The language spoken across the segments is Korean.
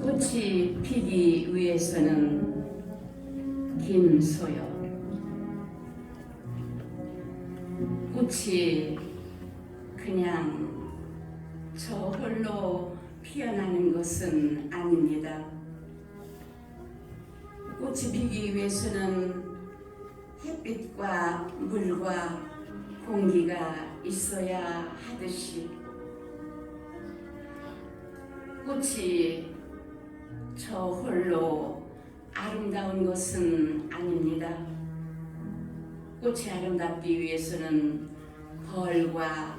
꽃이 피기 위해서는 김소요. 꽃이 그냥 저 홀로 피어나는 것은 아닙니다. 꽃이 피기 위해서는 햇빛과 물과 공기가 있어야 하듯이 꽃이 저 홀로 아름다운 것은 아닙니다. 꽃이 아름답기 위해서는 벌과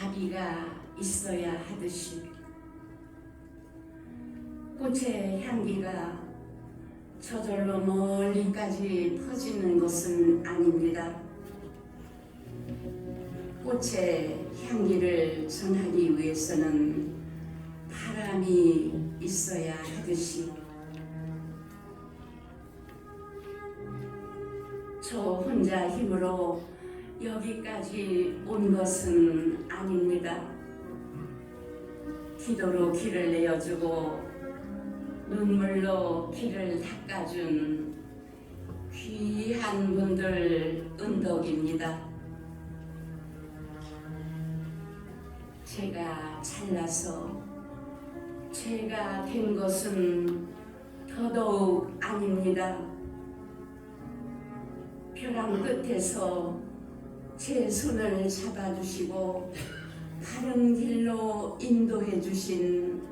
나비가 있어야 하듯이 꽃의 향기가 저절로 멀리까지 퍼지는 것은 아닙니다. 꽃의 향기를 전하기 위해서는 바람이 있어야 하듯이 저 혼자 힘으로 여기까지 온 것은 아닙니다. 기도로 길을 내어주고 눈물로 길을 닦아준 귀한 분들 은덕입니다. 제가 잘나서 죄가 된 것은 더더욱 아닙니다. 벼랑 끝에서 제 손을 잡아주시고 바른 길로 인도해 주신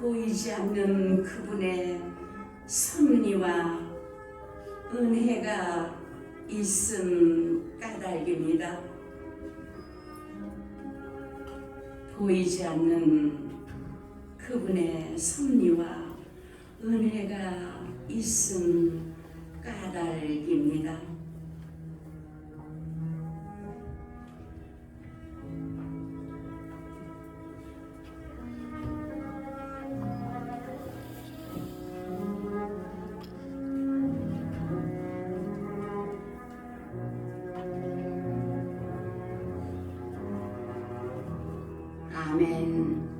보이지 않는 그분의 섭리와 은혜가 있음 까닭입니다. 보이지 않는 그분의 섭리와 은혜가 있음 까닭입니다. 아멘.